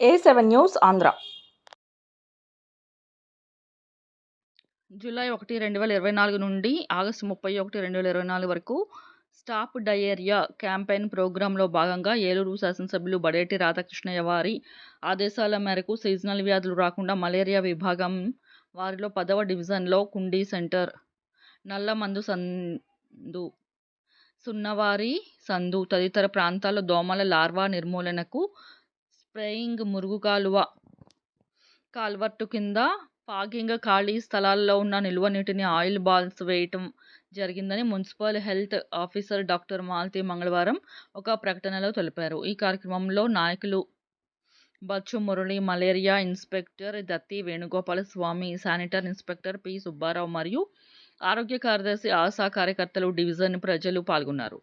A seven news Andhra. July ఒకటి రెండు వేల ఇరవై నాలుగు నుండి ఆగస్టు ముప్పై ఒకటి రెండు వేల ఇరవై నాలుగు వరకు స్టాప్ డయేరియా క్యాంపెయిన్ ప్రోగ్రాంలో భాగంగా ఏలూరు శాసనసభ్యులు బడేటి రాధాకృష్ణయ్య వారి ఆదేశాల మేరకు సీజనల్ వ్యాధులు రాకుండా మలేరియా విభాగం వారిలో పదవ డివిజన్లో కుండీ సెంటర్ నల్లమందు సందు సున్నవారి సందు తదితర ప్రాంతాల్లో దోమల లార్వా నిర్మూలనకు స్ప్రేయింగ్ మురుగు కాలువ కాల్వర్టు కింద పాగింగ్ ఖాళీ స్థలాల్లో ఉన్న నిల్వ నీటిని ఆయిల్ బాల్స్ వేయటం జరిగిందని municipal health officer doctor Malathi మంగళవారం ఒక ప్రకటనలో తెలిపారు. ఈ కార్యక్రమంలో నాయకులు Bachchu Murali malaria inspector Datti Venugopala Swamy sanitary inspector P Subbarao మరియు ఆరోగ్య కార్యదర్శి ఆశా కార్యకర్తలు డివిజన్ ప్రజలు పాల్గొన్నారు.